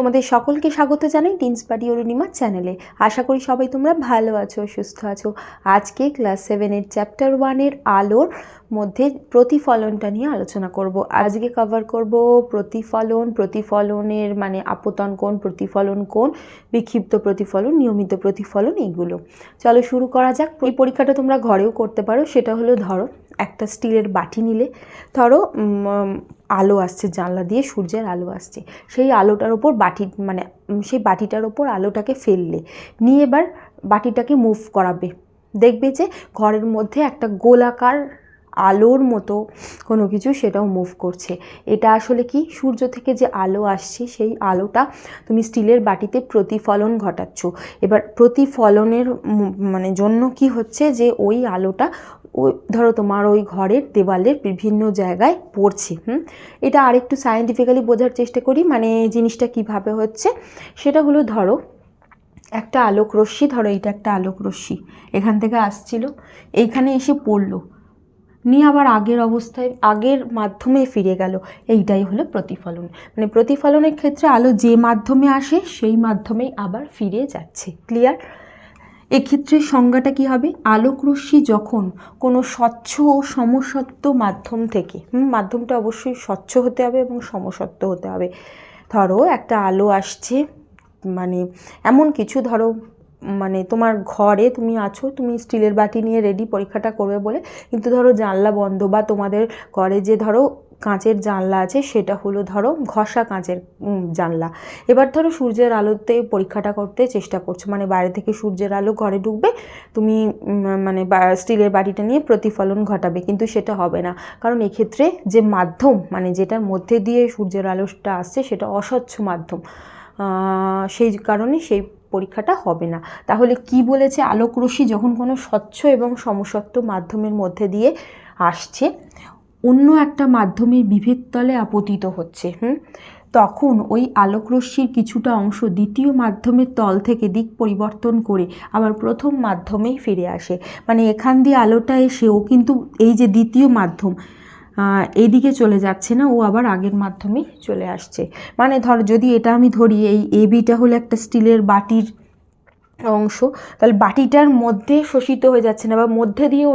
তোমাদের সকলকে স্বাগত জানাই টিন্স পার্টি অরুণিমা চ্যানেলে। আশা করি সবাই তোমরা ভালো আছো, সুস্থ আছো। আজকে ক্লাস সেভেনের চ্যাপ্টার ওয়ানের আলোর মধ্যে প্রতিফলনটা নিয়ে আলোচনা করব। আজকে কভার করব প্রতিফলন, প্রতিফলনের মানে আপতন কোণ, প্রতিফলন কোণ, বিক্ষিপ্ত প্রতিফলন, নিয়মিত প্রতিফলন এইগুলো। চলো শুরু করা যাক। এই পরীক্ষাটা তোমরা ঘরেও করতে পারো, সেটা হলো ধরো একটা স্টিলের বাটি নিলে। ধরো আলো আসছে, জানলা দিয়ে সূর্যের আলো আসছে। সেই আলোটার ওপর বাটি মানে সেই বাটিটার ওপর আলোটাকে ফেললে, নিয়ে এবার বাটিটাকে মুভ করাবে। দেখবে যে ঘরের মধ্যে একটা গোলাকার আলোর মতো কোনো কিছু সেটাও মুভ করছে। এটা আসলে কি? সূর্য থেকে যে আলো আসছে, সেই আলোটা তুমি স্টিলের বাটিতে প্রতিফলন ঘটাচ্ছ। এবার প্রতিফলনের মানে জন্য কি হচ্ছে যে ওই আলোটা ওই, ধরো তোমার ওই ঘরের দেওয়ালের বিভিন্ন জায়গায় পড়ছে, হুম? এটা আরেকটু সায়েন্টিফিক্যালি বোঝার চেষ্টা করি মানে জিনিসটা কীভাবে হচ্ছে। সেটা হলো ধরো, একটা আলোক রশ্মি, ধরো এটা একটা আলোক রশ্মি, এখান থেকে আসছিল, এইখানে এসে পড়ল, নিয়ে আবার আগের অবস্থায়, আগের মাধ্যমে ফিরে গেল, এইটাই হলো প্রতিফলন। মানে প্রতিফলনের ক্ষেত্রে আলো যে মাধ্যমে আসে, সেই মাধ্যমেই আবার ফিরে যাচ্ছে ক্লিয়ার এক্ষেত্রে সংজ্ঞাটা কি হবে? আলোক রশ্মি যখন কোনো স্বচ্ছ ও সমসত্ব মাধ্যম থেকে মাধ্যমটা অবশ্যই স্বচ্ছ হতে হবে এবং সমসত্ব হতে হবে। ধরো একটা আলো আসছে মানে এমন কিছু ধরো মানে তোমার ঘরে তুমি আছো, তুমি স্টিলের বাটি নিয়ে রেডি পরীক্ষাটা করবে বলে, কিন্তু ধরো জানলা বন্ধ বা তোমাদের ঘরে যে ধরো কাঁচের জানলা আছে, সেটা হলো ধরো ঘষা কাঁচের জানলা। এবার ধরো সূর্যের আলোতে পরীক্ষাটা করতে চেষ্টা করছ মানে বাইরে থেকে সূর্যের আলো ঘরে ঢুকবে, তুমি মানে স্টিলের বাটিটা নিয়ে প্রতিফলন ঘটাবে, কিন্তু সেটা হবে না। কারণ এক্ষেত্রে যে মাধ্যম মানে যেটার মধ্যে দিয়ে সূর্যের আলোটা আসছে, সেটা অস্বচ্ছ মাধ্যম। সেই কারণে সেই পরীক্ষাটা হবে না। তাহলে কি বলেছে আলোক রশ্মি যখন কোনো স্বচ্ছ এবং সমসত্ব মাধ্যমের মধ্যে দিয়ে আসছে অন্য একটা মাধ্যমের বিভেদ তলে আপতিত হচ্ছে, হুম? তখন ওই আলোকরশ্মির কিছুটা অংশ দ্বিতীয় মাধ্যমের তল থেকে দিক পরিবর্তন করে আবার প্রথম মাধ্যমেই ফিরে আসে। মানে এখান দিয়ে আলোটা এসে ও কিন্তু এই যে দ্বিতীয় মাধ্যম এদিকে চলে যাচ্ছে না, ও আবার আগের মাধ্যমেই চলে আসছে। মানে ধর যদি এটা আমি ধরি, এই এবিটা হলো একটা স্টিলের বাটির অংশ, তাহলে বাটিটার মধ্যে শোষিত হয়ে যাচ্ছে না বা মধ্যে দিয়ে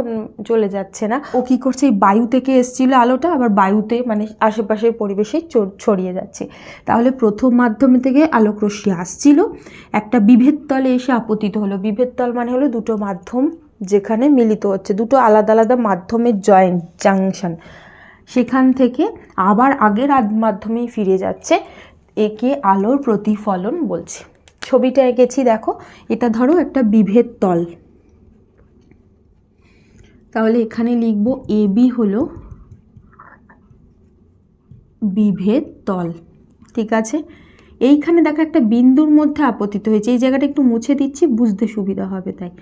চলে যাচ্ছে না। ও কী করছে? এই বায়ু থেকে এসছিল আলোটা, আবার বায়ুতে মানে আশেপাশের পরিবেশে ছড়িয়ে যাচ্ছে। তাহলে প্রথম মাধ্যমে থেকে আলোক রশ্মি আসছিল। একটা বিভেদ তলে এসে আপতিত হলো। বিভেদ তল মানে হলো দুটো মাধ্যম যেখানে মিলিত হচ্ছে। দুটো আলাদা আলাদা মাধ্যমের জয়েন্ট জাংশন সেখান থেকে আবার আগের মাধ্যমেই ফিরে যাচ্ছে। একে আলোর প্রতিফলন বলছে। ছবিটা এঁকেছি, দেখো। এটা ধরো একটা বিভেদ তল। তাহলে এখানে লিখব এ বি হলো বিভেদ তল। ঠিক আছে? এইখানে দেখো একটা বিন্দুর মধ্যে আপতিত হয়েছে। এই জায়গাটা একটু মুছে দিচ্ছি, বুঝতে সুবিধা হবে তাই।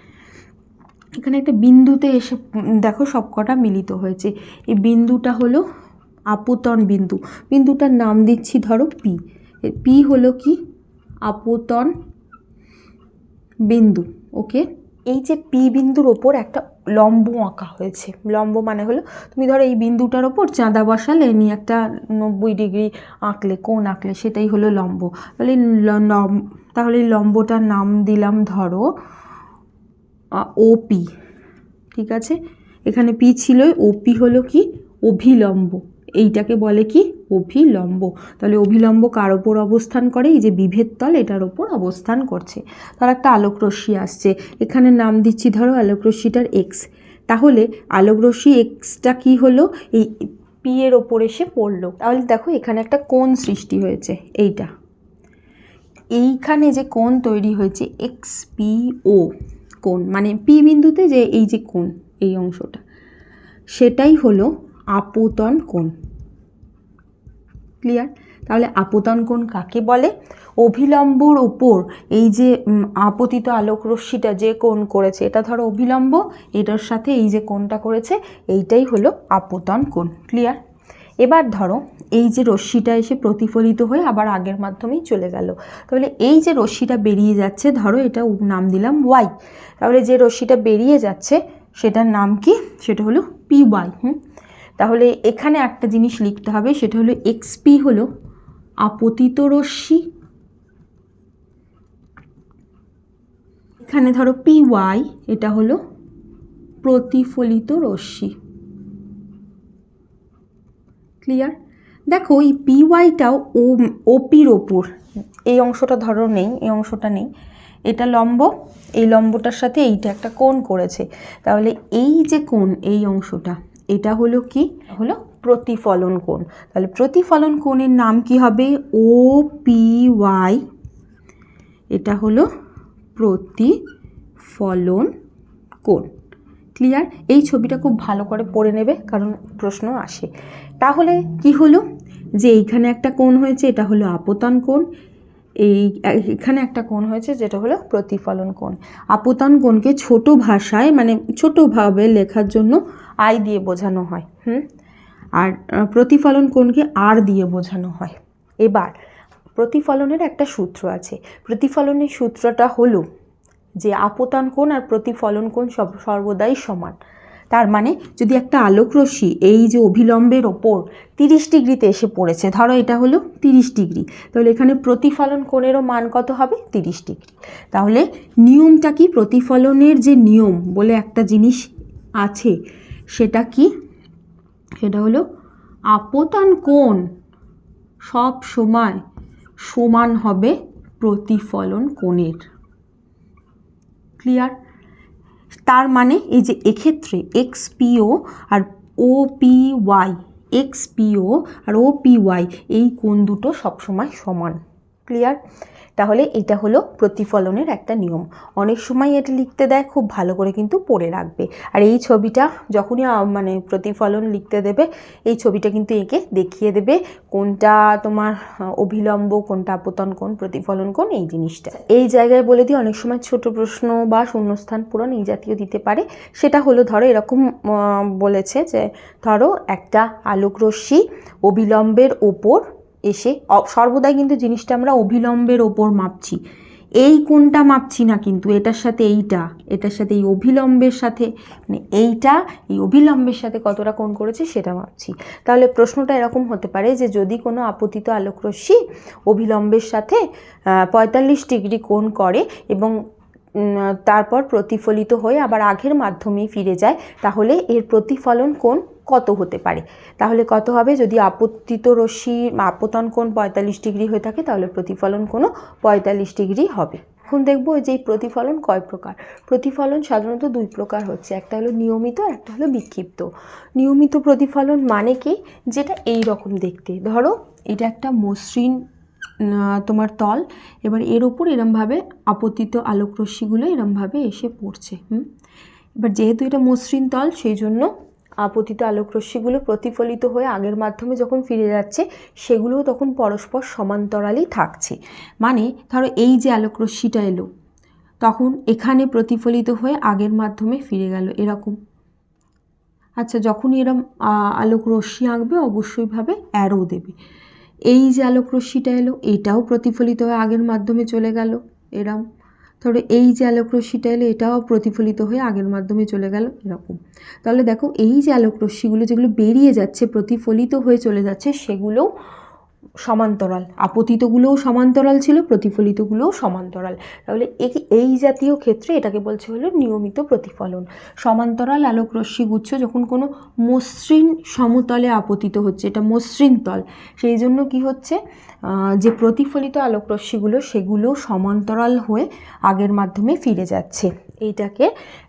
এখানে একটা বিন্দুতে এসে, দেখো সবকটা মিলিত হয়েছে। এই বিন্দুটা হলো আপতন বিন্দু। বিন্দুটার নাম দিচ্ছি ধরো পি। পি হলো কি? আপতন বিন্দু ওকে এই যে পি বিন্দুর ওপর একটা লম্ব আঁকা হয়েছে। লম্ব মানে হলো, তুমি ধরো এই বিন্দুটার ওপর চাঁদা বসালে, নিয়ে একটা নব্বই ডিগ্রি আঁকলে কোন আঁকলে, সেটাই হলো লম্ব। তাহলে তাহলে লম্বটার নাম দিলাম ধরো ওপি ঠিক আছে? এখানে পি ছিল ওপি হলো কি? অভিলম্ব। এইটাকে বলে কি? অভিলম্ব। তাহলে অভিলম্ব কার ওপর অবস্থান করে? এই যে বিভেদ তল, এটার ওপর অবস্থান করছে। ধর একটা আলোক রশ্মি আসছে। এখানে নাম দিচ্ছি, ধরো আলোক রশ্মিটার এক্স তাহলে আলোক রশ্মি এক্সটা কি হলো? এই পি এর ওপর এসে পড়ল। তাহলে দেখো এখানে একটা কোণ সৃষ্টি হয়েছে, এইটা। এইখানে যে কোণ তৈরি হয়েছে এক্স পি ও কোণ। মানে পি বিন্দুতে যে এই যে কোণ, এই অংশটা, সেটাই হলো আপতন কোণ। ক্লিয়ার তাহলে আপতন কোণ কাকে বলে? অভিলম্বর ওপর এই যে আপতিত আলোক রশ্মিটা যে কোণ করেছে, এটা ধরো অভিলম্ব, এটার সাথে এই যে কোণটা করেছে, এইটাই হলো আপতন কোণ ক্লিয়ার এবার ধরো এই যে রশ্মিটা এসে প্রতিফলিত হয়ে আবার আগের মাধ্যমেই চলে গেল। তাহলে এই যে রশ্মিটা বেরিয়ে যাচ্ছে, ধরো এটা নাম দিলাম ওয়াই তাহলে যে রশ্মিটা বেরিয়ে যাচ্ছে, সেটার নাম কি? সেটা হলো পি ওয়াই হুম? তাহলে এখানে একটা জিনিস লিখতে হবে, সেটা হলো এক্সপি হলো আপতিত রশ্মি। এখানে ধরো পি ওয়াই এটা হলো প্রতিফলিত রশ্মি। ক্লিয়ার দেখো, এই পি ওয়াইটাও ও ওপির ওপর। এই অংশটা ধরো নেই, এই অংশটা নেই। এটা লম্ব, এই লম্বটার সাথে এইটা একটা কোণ করেছে। তাহলে এই যে কোণ, এই অংশটা এটা হলো কি? হলো? প্রতিফলন কোণ। তাহলে প্রতিফলন কোণের নাম কি হবে? ও পি ওয়াই এটা হলো প্রতিফলন কোণ। ক্লিয়ার এই ছবিটা খুব ভালো করে পড়ে নেবে কারণ প্রশ্ন আসে। তাহলে কি হলো? যে এইখানে একটা কোণ হয়েছে এটা হলো আপতন কোণ। এই এখানে একটা কোণ হয়েছে যেটা হলো প্রতিফলন কোণ। আপতন কোণকে ছোট ভাষায় মানে ছোটোভাবে লেখার জন্য আই দিয়ে বোঝানো হয়, হুম? আর প্রতিফলন কোণকে আর দিয়ে বোঝানো হয়। এবার, প্রতিফলনের একটা সূত্র আছে। প্রতিফলনের সূত্রটা হলো যে আপতন কোণ আর প্রতিফলন কোণ সব, সর্বদাই সমান। তার মানে যদি একটা আলোক রশ্মি এই যে অভিলম্বের ওপর তিরিশ ডিগ্রিতে এসে পড়েছে, ধরো এটা হলো তিরিশ ডিগ্রি, তাহলে এখানে প্রতিফলন কোণেরও মান কত হবে? তিরিশ ডিগ্রি। তাহলে নিয়মটা কি? প্রতিফলনের যে নিয়ম বলে একটা জিনিস আছে সেটা কি? সেটা হলো আপতন কোণ সব সময় সমান হবে প্রতিফলন কোণের। ক্লিয়ার তার মানে এই যে এক্ষেত্রে এক্স পিও আর O P Y, X P O আর ও পি ওয়াই, এই কোণ দুটো সবসময় সমান। ক্লিয়ার তাহলে এটা হলো প্রতিফলনের একটা নিয়ম। অনেক সময় এটা লিখতে দেয়, খুব ভালো করে কিন্তু পড়ে রাখবে। আর এই ছবিটা যখনই মানে প্রতিফলন লিখতে দেবে, এই ছবিটা কিন্তু একে দেখিয়ে দেবে কোনটা তোমার অভিলম্ব কোনটা আপতন কোন প্রতিফলন কোন এই জিনিসটা। এই জায়গায় বলে দিই, অনেক সময় ছোট প্রশ্ন বা শূন্যস্থান পূরণ এই জাতীয় দিতে পারে। সেটা হলো ধরো, এরকম বলেছে যে ধরো একটা আলোক রশ্মি অবিলম্বের ওপর এসে সর্বদাই কিন্তু জিনিসটা আমরা অভিলম্বের ওপর মাপছি। এই কোনটা মাপছি না কিন্তু, এটার সাথে এইটা, এটার সাথে এই অভিলম্বের সাথে মানে এইটা, এই অভিলম্বের সাথে কতটা কোণ করেছে সেটা মাপছি। তাহলে প্রশ্নটা এরকম হতে পারে যে যদি কোনো আপতিত আলোকরশ্মি অভিলম্বের সাথে পঁয়তাল্লিশ ডিগ্রি কোণ করে এবং তারপর প্রতিফলিত হয়ে আবার আগের মাধ্যমে ফিরে যায়, তাহলে এর প্রতিফলন কোণ কত হতে পারে? তাহলে কত হবে? যদি আপত্তিত রশ্মি, আপতন কোণ পঁয়তাল্লিশ ডিগ্রি হয়ে থাকে, তাহলে প্রতিফলন কোনো পঁয়তাল্লিশ ডিগ্রি হবে। এখন দেখব যে প্রতিফলন কয় প্রকার? প্রতিফলন সাধারণত দুই প্রকার হচ্ছে, একটা হলো নিয়মিত, একটা হলো বিক্ষিপ্ত। নিয়মিত প্রতিফলন মানে কি? যেটা এই রকম দেখতে। ধরো, এটা একটা মসৃণ তোমার তল। এবার এর উপর এরমভাবে আপতিত আলোক রশ্মিগুলো এরমভাবে এসে পড়ছে, হুম? এবার যেহেতু এটা মসৃণ তল সেই জন্য আপতিত আলোক রশ্মিগুলো প্রতিফলিত হয়ে আগের মাধ্যমে যখন ফিরে যাচ্ছে, সেগুলোও তখন পরস্পর সমান্তরালই থাকছে। মানে ধরো এই যে আলোক রশ্মিটা এলো, তখন এখানে প্রতিফলিত হয়ে আগের মাধ্যমে ফিরে গেল, এরকম। আচ্ছা যখনই এরম আলোক রশ্মি আঁকবে, অবশ্যইভাবে অ্যারো দেবে। এই যে আলোক রশ্মিটা এলো, এটাও প্রতিফলিত হয়ে আগের মাধ্যমে চলে গেল, এরম। ধরো এই যে আলোক রশ্মিটা এলো, এটাও প্রতিফলিত হয়ে আগের মাধ্যমে চলে গেল, এরকম। তাহলে দেখো এই যে আলোক রশ্মিগুলো যেগুলো বেরিয়ে যাচ্ছে, প্রতিফলিত হয়ে চলে যাচ্ছে সেগুলোও সমান্তরাল। আপতিতগুলোও সমান্তরাল ছিল, প্রতিফলিতগুলোও সমান্তরাল। তাহলে এই জাতীয় ক্ষেত্রে এটাকে বলছে হলো নিয়মিত প্রতিফলন। সমান্তরাল আলোক রশ্মিগুচ্ছ যখন কোনো মসৃণ সমতলে আপতিত হচ্ছে, এটা মসৃণ তল, সেই জন্য কি হচ্ছে? যে প্রতিফলিত আলোক রশ্মিগুলো সেগুলো সমান্তরাল হয়ে আগের মাধ্যমে ফিরে যাচ্ছে। এইটাকে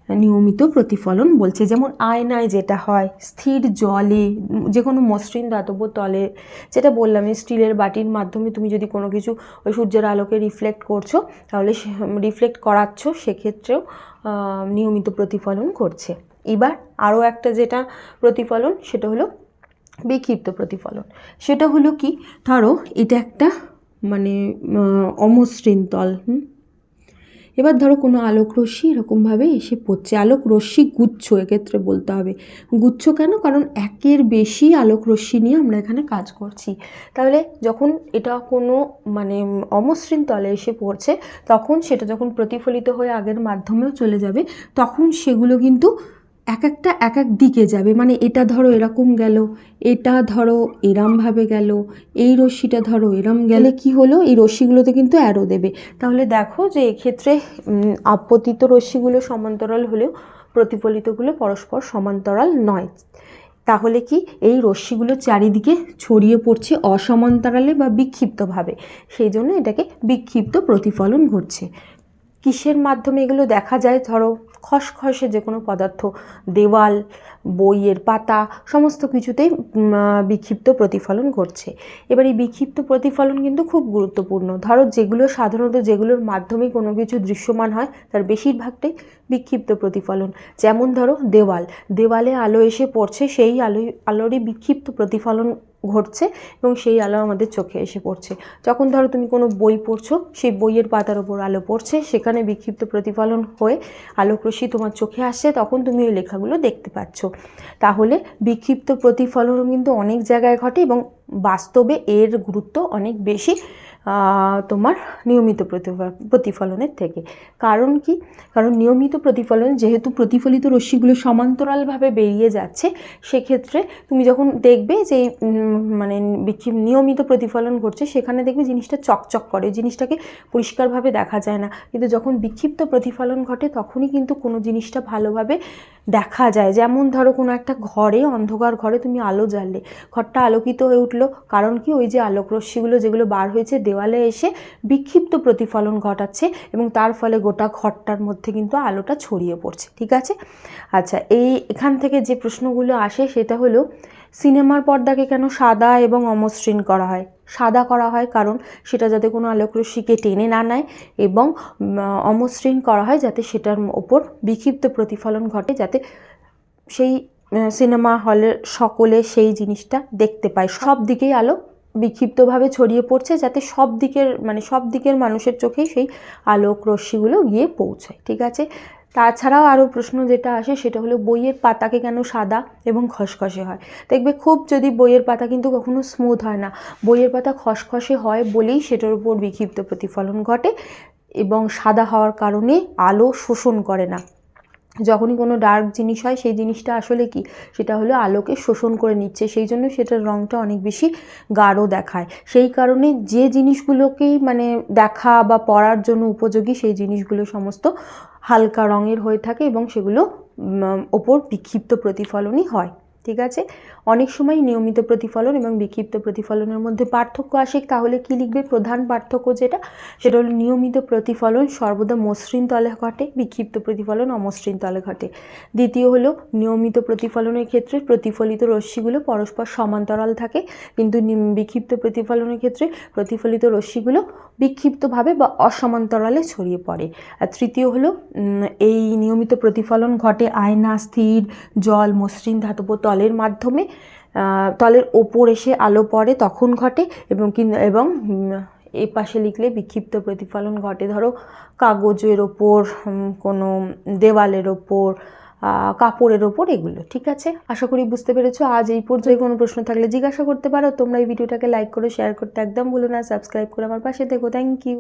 নিয়মিত প্রতিফলন বলছে। যেমন আয়নায় যেটা হয়, স্থির জলে, যে কোনো মসৃণ ধাতব তলে, যেটা বললাম স্টিলের বাটির মাধ্যমে তুমি যদি কোনো কিছু ওই সূর্যের আলোকে রিফ্লেক্ট করছ, তাহলে রিফ্লেক্ট করাচ্ছ, সেক্ষেত্রেও নিয়মিত প্রতিফলন করছে এবার আরও একটা যেটা প্রতিফলন, সেটা হলো বিক্ষিপ্ত প্রতিফলন। সেটা হলো কি? ধরো এটা একটা মানে অমসৃণ তল, হুম? এবার ধরো কোনো আলোক রশ্মি এরকমভাবে এসে পড়ছে। আলোক রশ্মি গুচ্ছ, এক্ষেত্রে বলতে হবে। গুচ্ছ কেন? কারণ একের বেশি আলোক রশ্মি নিয়ে আমরা এখানে কাজ করছি। তাহলে যখন এটা কোনো মানে অমসৃণ তলে এসে পড়ছে, তখন সেটা যখন প্রতিফলিত হয়ে আগের মাধ্যমেও চলে যাবে, তখন সেগুলো কিন্তু এক একটা এক এক দিকে যাবে। মানে এটা ধরো এরকম গেল, এটা ধরো এরমভাবে গেল, এই রশ্মিটা ধরো এরম গেলে। কি হলো? এই রশ্মিগুলোতে কিন্তু অ্যারো দেবে। তাহলে দেখো যে এক্ষেত্রে আপতিত রশ্মিগুলো সমান্তরাল হলেও প্রতিফলিতগুলো পরস্পর সমান্তরাল নয়। তাহলে কি এই রশ্মিগুলো চারিদিকে ছড়িয়ে পড়ছে অসমান্তরালে বা বিক্ষিপ্তভাবে। সেই জন্য এটাকে বিক্ষিপ্ত প্রতিফলন ঘটছে। কিসের মাধ্যমে এগুলো দেখা যায়? ধরো, খসখসে যে কোনো পদার্থ, দেওয়াল, বইয়ের পাতা, সমস্ত কিছুতেই বিক্ষিপ্ত প্রতিফলন ঘটছে। এবার এই বিক্ষিপ্ত প্রতিফলন কিন্তু খুব গুরুত্বপূর্ণ। ধরো, যেগুলো সাধারণত যেগুলোর মাধ্যমে কোনো কিছু দৃশ্যমান হয়, তার বেশিরভাগটাই বিক্ষিপ্ত প্রতিফলন। যেমন ধরো, দেওয়াল। দেওয়ালে আলো এসে পড়ছে, সেই আলো আলোরই বিক্ষিপ্ত প্রতিফলন ঘটছে এবং সেই আলো আমাদের চোখে এসে পড়ছে। যখন ধরো তুমি কোনো বই পড়ছো, সেই বইয়ের পাতার ওপর আলো পড়ছে, সেখানে বিক্ষিপ্ত প্রতিফলন হয়ে আলোকরশ্মি তোমার চোখে আসছে, তখন তুমি ওই লেখাগুলো দেখতে পাচ্ছ। তাহলে বিক্ষিপ্ত প্রতিফলন কিন্তু অনেক জায়গায় ঘটে এবং বাস্তবে এর গুরুত্ব অনেক বেশি। তোমার নিয়মিত প্রতিফ- প্রতিফলনের থেকে। কারণ কি? কারণ নিয়মিত প্রতিফলন যেহেতু প্রতিফলিত রশ্মিগুলো সমান্তরালভাবে বেরিয়ে যাচ্ছে, সেক্ষেত্রে তুমি যখন দেখবে যে মানে নিয়মিত প্রতিফলন ঘটছে, সেখানে দেখবে জিনিসটা চকচক করে, জিনিসটাকে পরিষ্কারভাবে দেখা যায় না। কিন্তু যখন বিক্ষিপ্ত প্রতিফলন ঘটে, তখনই কিন্তু কোনো জিনিসটা ভালোভাবে দেখা যায়। যেমন ধরো কোনো একটা ঘরে, অন্ধকার ঘরে তুমি আলো জ্বাললে, ঘরটা আলোকিত হয়ে উঠল। কারণ কি? ওই যে আলোক রশ্মিগুলো যেগুলো বার হয়েছে, দেওয়ালে এসে বিক্ষিপ্ত প্রতিফলন ঘটাচ্ছে এবং তার ফলে গোটা ঘরটার মধ্যে কিন্তু আলোটা ছড়িয়ে পড়ছে। ঠিক আছে? আচ্ছা এই এখান থেকে যে প্রশ্নগুলো আসে সেটা হলো সিনেমার পর্দাকে কেন সাদা এবং অমসৃণ করা হয়? সাদা করা হয় কারণ সেটা যাতে কোনো আলোকরশ্মিকে টেনে না নেয় এবং অমসৃণ করা হয় যাতে সেটার ওপর বিক্ষিপ্ত প্রতিফলন ঘটে, যাতে সেই সিনেমা হলের সকলে সেই জিনিসটা দেখতে পায়। সব দিকেই আলো বিক্ষিপ্তভাবে ছড়িয়ে পড়ছে যাতে সব দিকের মানে সব দিকের মানুষের চোখেই সেই আলোক রশ্মিগুলো গিয়ে পৌঁছায়, ঠিক আছে? তাছাড়াও আরও প্রশ্ন যেটা আসে সেটা হলো, বইয়ের পাতাকে কেন সাদা এবং খসখসে হয়? দেখবে খুব যদি বইয়ের পাতা কিন্তু কখনো স্মুথ হয় না। বইয়ের পাতা খসখসে হয় বলেই সেটার উপর বিক্ষিপ্ত প্রতিফলন ঘটে এবং সাদা হওয়ার কারণে আলো শোষণ করে না। যখনই কোনো ডার্ক জিনিস হয়, সেই জিনিসটা আসলে কি? সেটা হলো আলোকে শোষণ করে নিচ্ছে। সেই জন্য সেটার রঙটা অনেক বেশি গাঢ় দেখায়। সেই কারণে যে জিনিসগুলোকেই মানে দেখা বা পড়ার জন্য উপযোগী, সেই জিনিসগুলো সমস্ত হালকা রঙের হয়ে থাকে এবং সেগুলো ওপর বিক্ষিপ্ত প্রতিফলনই হয়। ঠিক আছে? অনেক সময় নিয়মিত প্রতিফলন এবং বিক্ষিপ্ত প্রতিফলনের মধ্যে পার্থক্য আসে। তাহলে কি লিখবে? প্রধান পার্থক্য যেটা, সেটা হলো নিয়মিত প্রতিফলন সর্বদা মসৃণ তলে ঘটে, বিক্ষিপ্ত প্রতিফলন অমসৃণ তলে ঘটে। দ্বিতীয় হলো নিয়মিত প্রতিফলনের ক্ষেত্রে প্রতিফলিত রশ্মিগুলো পরস্পর সমান্তরাল থাকে, কিন্তু বিক্ষিপ্ত প্রতিফলনের ক্ষেত্রে প্রতিফলিত রশ্মিগুলো বিক্ষিপ্তভাবে বা অসমান্তরালে ছড়িয়ে পড়ে। আর তৃতীয় হলো এই নিয়মিত প্রতিফলন ঘটে আয়না, স্থির, জল, মসৃণ ধাতব তলের মাধ্যমে তলের ওপর এসে আলো পড়ে, তখন ঘটে এবং এবং এই পাশে লিখলে বিক্ষিপ্ত প্রতিফলন ঘটে। ধরো, কাগজের ওপর কোনো দেওয়ালের ওপর কাপড়ের ওপর এগুলো, ঠিক আছে? আশা করি বুঝতে পেরেছ। আজ এই পর্যায়ে কোনো প্রশ্ন থাকলে জিজ্ঞাসা করতে পারো। তোমরা এই ভিডিওটাকে লাইক করো শেয়ার করতে একদম ভুলো না। সাবস্ক্রাইব করে আমার পাশে দেখো থ্যাংক ইউ